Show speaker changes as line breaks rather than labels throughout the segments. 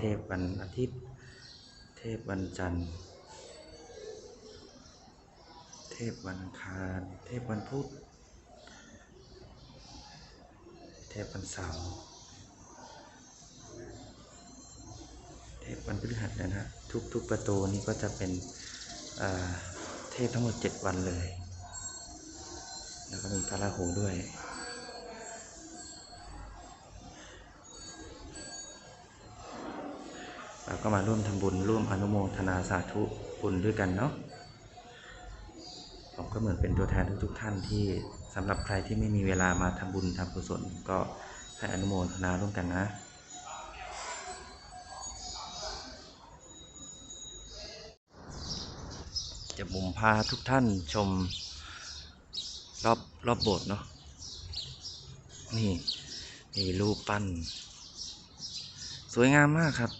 เทพวันอาทิตย์ เทพวันจันทร์ เทพวันคาร เทพวันพุธ เทพวันเสาร์ เทพวันพฤหัสนะฮะทุกทุกประตูนี้ก็จะเป็นเทพทั้งหมดเจ็ดวันเลย แล้วก็มีพระราหูด้วย เราก็มาร่วมทำบุญร่วมอนุโมทนาสาธุบุญด้วยกันเนาะผมก็เหมือนเป็นตัวแทนทุกๆท่านที่สำหรับใครที่ไม่มีเวลามาทำบุญทำกุศลก็ให้อนุโมทนาร่วมกันนะจะมุมพาทุกท่านชมรอบรอบโบสถ์เนาะนี่มีรูปปั้น สวยงามมากครับ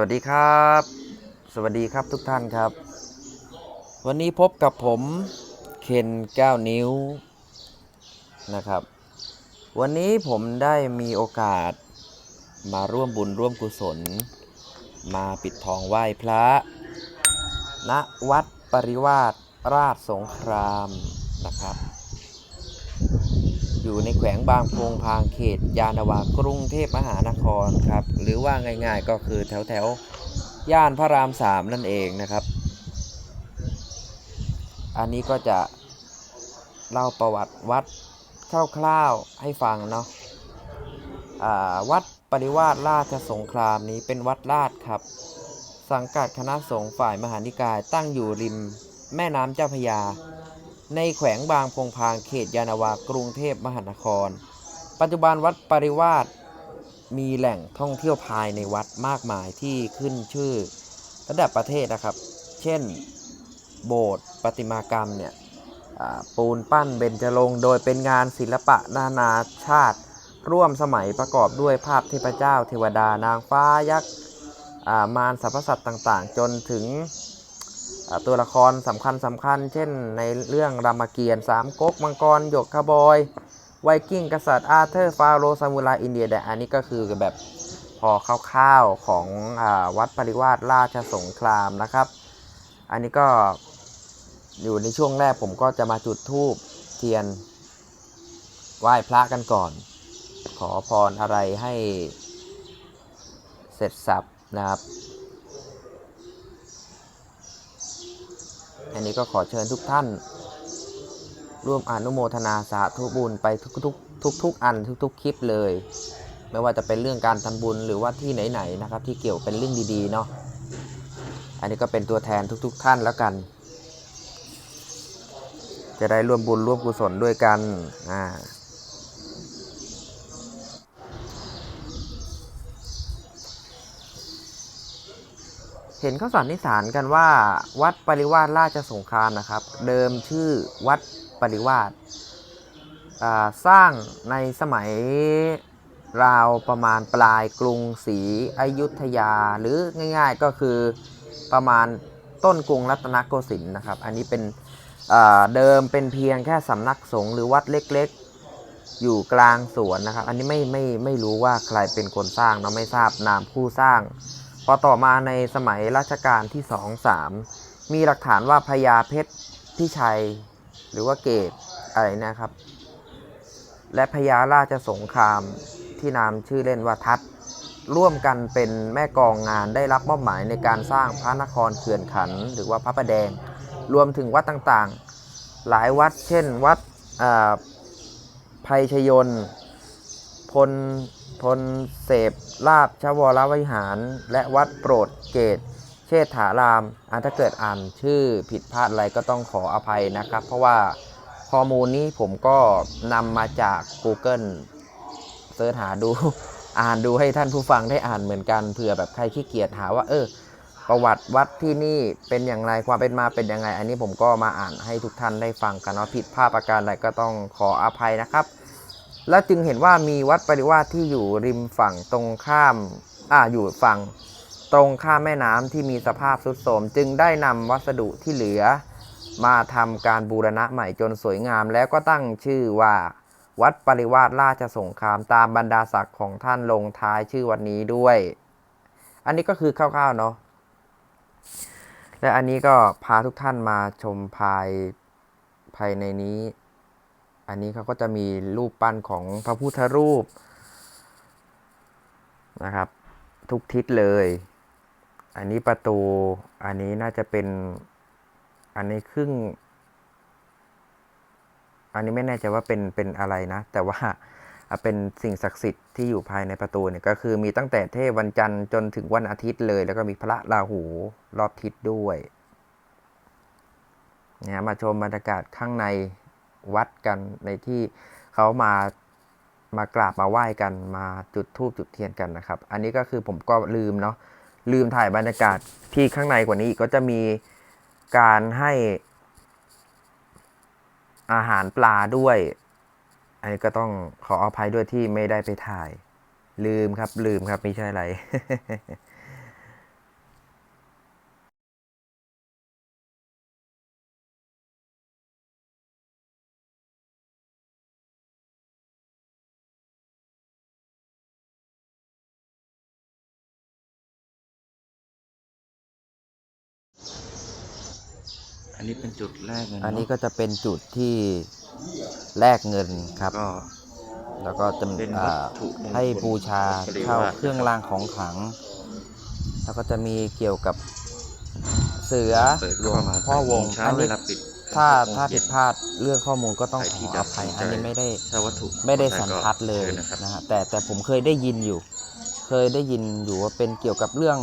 วัสดีครับ สวัสดีครับทุกท่านครับ วันนี้พบกับผมเคน9นิ้วนะครับ วันนี้ผมได้มีโอกาสมาร่วมบุญร่วมกุศล มาปิดทองไหว้พระณวัดปริวาสราชสงครามนะครับ อยู่ในแขวงบางโพงพางเขต ยานาวากรุงเทพมหานครครับ หรือว่าง่ายๆก็คือแถวแถวๆย่านพระรามสามนั่นเองนะครับ อันนี้ก็จะเล่าประวัติวัดคร่าวๆให้ฟังเนาะวัดปริวาสราชสงครามนี้เป็นวัดราชครับ สังกัดคณะสงฆ์ฝ่ายมหานิกายตั้งอยู่ริมแม่น้ำเจ้าพยา ในแขวงบางพงพางเขตยานาวากรุงเทพมหานคร ปัจจุบันวัดปริวาสมีแหล่งท่องเที่ยวภายในวัดมากมายที่ขึ้นชื่อระดับประเทศนะครับ เช่น โบสถ์ประติมากรรมเนี่ยปูนปั้นเบญจรงโดยเป็นงานศิลปะนานาชาติ ร่วมสมัยประกอบด้วยภาพเทพเจ้า เทวดานางฟ้ายักษ์มารสรรพสัตว์ต่างๆ จนถึง ตัวละครสำคัญสำคัญ เช่นในเรื่องรามเกียรติ์สามก๊กมังกรหยกคาบอยไวกิ้งกษัตริย์อาเธอร์ฟาโรซามูไรอินเดียแต่อันนี้ก็คือแบบพอคร่าวๆของอวัดปริวาสราชสงครามนะครับ อันนี้ก็อยู่ในช่วงแรกผมก็จะมาจุดธูปเทียนไหว้พระกันก่อน ขอพรอะไรให้เสร็จสับนะครับ อันนี้ก็ขอเชิญทุกท่าน ร่วมอนุโมทนาสาธุบุญไปทุกๆทุกทุกๆอันทุกๆคลิปเลย ไม่ว่าจะเป็นเรื่องการทำบุญหรือว่าที่ไหนๆนะครับ ที่เกี่ยวเป็นเรื่องดีๆเนาะอันนี้ก็เป็นตัวแทนทุก ๆ ท่านแล้วกัน จะได้ร่วมบุญร่วมกุศลด้วยกันอ่า เห็นเขาสันนิษฐานกันว่า วัดปริวาสราชสงครามนะครับ เดิมชื่อวัดปริวาสสร้างในสมัยราวประมาณปลายกรุงศรีอยุธยา หรือง่ายๆก็คือประมาณต้นกรุงรัตนโกสินทร์นะครับ อันนี้เป็นเดิมเป็นเพียงแค่สำนักสงฆ์หรือวัดเล็กๆ อยู่กลางสวนนะครับ อันนี้ไม่ไม่ไม่รู้ว่าใครเป็นคนสร้างเนาไม่ทราบนามผู้สร้าง พอต่อมาในสมัยรัชกาลที่2 3มีหลักฐานว่าพญาเพชรพิชัย หรือว่าเกตอะไรนะครับ และพญาราชสงครามที่นามชื่อเล่นว่าทัตร่วมกันเป็นแม่กองงานได้รับมอบหมายในการสร้างพระนครเขื่อนขัน หรือว่าพระประแดง รวมถึงวัดต่างๆ หลายวัดเช่นวัดอ่าภัยชยนพล พลเสพลาบชวรวิหาร และวัดโปรดเกต เชษฐารามอะถ้าเกิดอ่านชื่อผิดพลาดอะไรก็ต้องขออภัยนะครับ เพราะว่าข้อมูลนี้ผมก็นำมาจาก Google เสิร์ชหาดูอ่านดูให้ท่านผู้ฟังได้อ่านเหมือนกันเผื่อแบบใครขี้เกียจหาว่า เออ ประวัติวัดที่นี่เป็นอย่างไรความเป็นมาเป็นยังไง อันนี้ผมก็มาอ่านให้ทุกท่านได้ฟังกันเนาะผิดพลาดประการใดก็ต้องขออภัยนะครับ แล้วจึงเห็นว่ามีวัดปริวาสที่อยู่ริมฝั่งตรงข้ามอ่าอยู่ฝั่งตรงข้ามแม่น้ำที่มีสภาพทรุดโทรมจึงได้นำวัสดุที่เหลือ มาทำการบูรณะใหม่จนสวยงาม แล้วก็ตั้งชื่อว่า วัดปริวาสราชสงครามตามบรรดาศักดิ์ของท่านลงท้ายชื่อวันนี้ด้วย อันนี้ก็คือคร่าวๆเนาะและอันนี้ก็พาทุกท่านมาชมภายภายในนี้ อันนี้เขาก็จะมีรูปปั้นของพระพุทธรูปนะครับ ทุกทิศเลย อันนี้ประตูอันนี้น่าจะเป็นอันนี้ครึ่ง อันนี้ไม่แน่ใจว่าเป็นเป็นอะไรนะ แต่ว่าเป็นสิ่งศักดิ์สิทธิ์ที่อยู่ภายในประตูเนี่ยก็คือมีตั้งแต่เทพวันจันทร์จนถึงวันอาทิตย์เลย แล้วก็มีพระราหูรอบทิศด้วยเนี่ยมาชมบรรยากาศข้างใน วัดกันในที่เขามามากราบมาไหว้กันมาจุดธูปจุดเทียนกันนะครับ อันนี้ก็คือผมก็ลืมเนาะลืมถ่ายบรรยากาศที่ข้างในกว่านี้อีกก็จะมีการให้อาหารปลาด้วย อันนี้ก็ต้องขออภัยด้วยที่ไม่ได้ไปถ่าย ลืมครับลืมครับไม่ใช่อะไร
นนี้เป็นจุดแรกเลยเะ
อันนี้ก็จะเป็นจุดที่แลกเงินครับ
ก็
แล้วก็จะ
เป็น
อ่า
วัตถุมงคล
ให้บูชา
ปริวาส
เข้าเครื่องรางของขลัง แล้วก็จะมีเกี่ยวกับเสือ
เปิด
หลว
เข้างมา
พ่อวง
เช้า
อัน
เว
นี้
ลาปิด
ถ้า
หกโมง
ถ้า
เย็
ผิ
น
ดพลาดเรื่องข้อมูลก็ต้อง
ใคร
ข
ที่
อ
จะ
อภัย
สนใจ
อันนี้ไม่ได้
ถ้าวัตถุ
ไม่ได้
ก็
สันทัดเลย
ชิญนะครับ
นะฮะแต่แต่ผมเคยได้ยินอยู่ เคยได้ยินอยู่ว่าเป็นเกี่ยวกับเรื่อง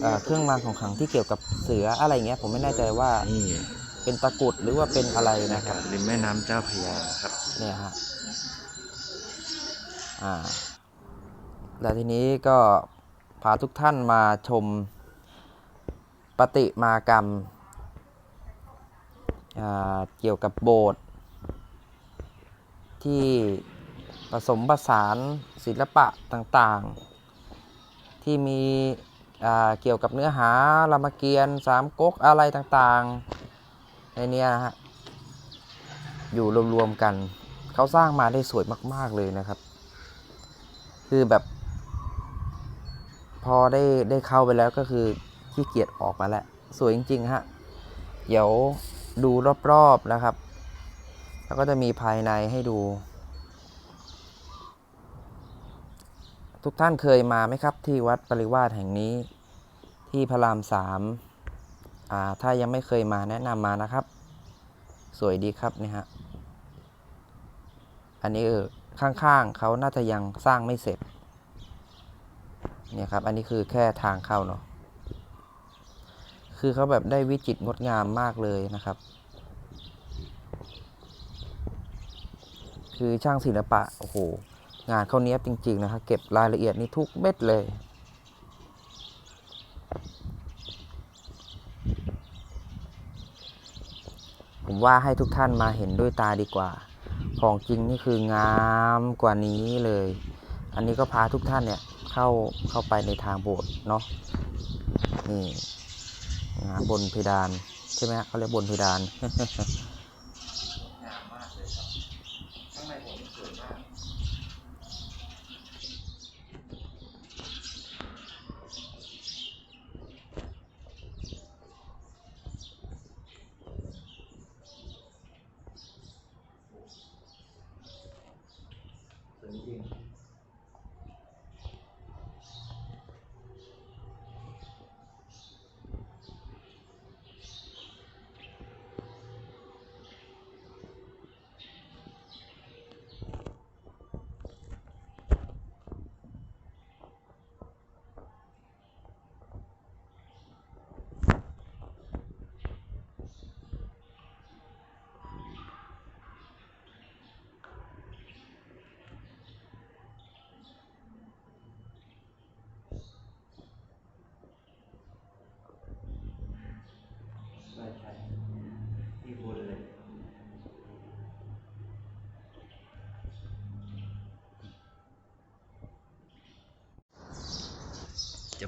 เอ่อเครื่องรางของขลังที่เกี่ยวกับเสืออะไรเงี้ยผมไม่แน่ใจว่า
นี่
เป็นตะกรุดหรือว่าเป็นอะไร
นะ
นะ
ค
ค
รั
รั
บบริมแม่น้ำเจ้าพระยาครับ
เนี่ยฮะอ่าแล้วทีนี้ก็พาทุกท่านมาชมปฏิมากรรมอ่าเกี่ยวกับโบสถ์ที่ผสมผสานศิลปะต่างๆ ที่มีอ่า เกี่ยวกับเนื้อหารามเกียรติ์สามก๊กอะไรต่างๆ ในนี้นะฮะ อยู่รวมๆกัน เขาสร้างมาได้สวยมาก ๆเลยนะครับ คือแบบ พอได้ได้เข้าไปแล้วก็คือขี้เกียจออกมาแล้ว สวยจริงๆฮะ เดี๋ยวดูรอบๆนะครับ แล้วก็จะมีภายในให้ดู ทุกท่านเคยมาไหมครับ ที่วัดปริวาสแห่งนี้ ที่พระรามสามาถ้ายังไม่เคยมาแนะนำมานะครับ สวยดีครับเนี่ยฮะอันนี้เออข้างๆเขาน่าจะยังสร้างไม่เสร็จเนี่ยครับ อันนี้คือแค่ทางเข้าเนาะ คือเขาแบบได้วิจิตรงดงามมากเลยนะครับ คือช่างศิลปะ โอ้โห งานเขาเนี้ยบจริง ๆ นะครับเก็บรายละเอียดนี่ทุกเม็ดเลยผมว่าให้ทุกท่านมาเห็นด้วยตาดีกว่า ของจริงนี่คืองามกว่านี้เลย อันนี้ก็พาทุกท่านเนี่ยเข้าเข้าไปในทางโบสถ์เนาะ นี่นบนเพดาน ใช่ไหมเขาเรียกบนเพดา
น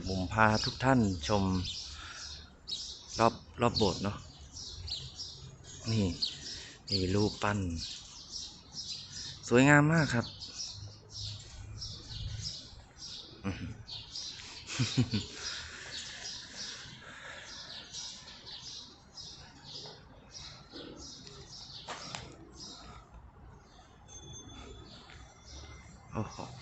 ผมพาทุกท่านชมรอบรอบโบสถ์เนาะนี่มีรูปปั้น สวยงามมากครับอ๋อหือโอ้โห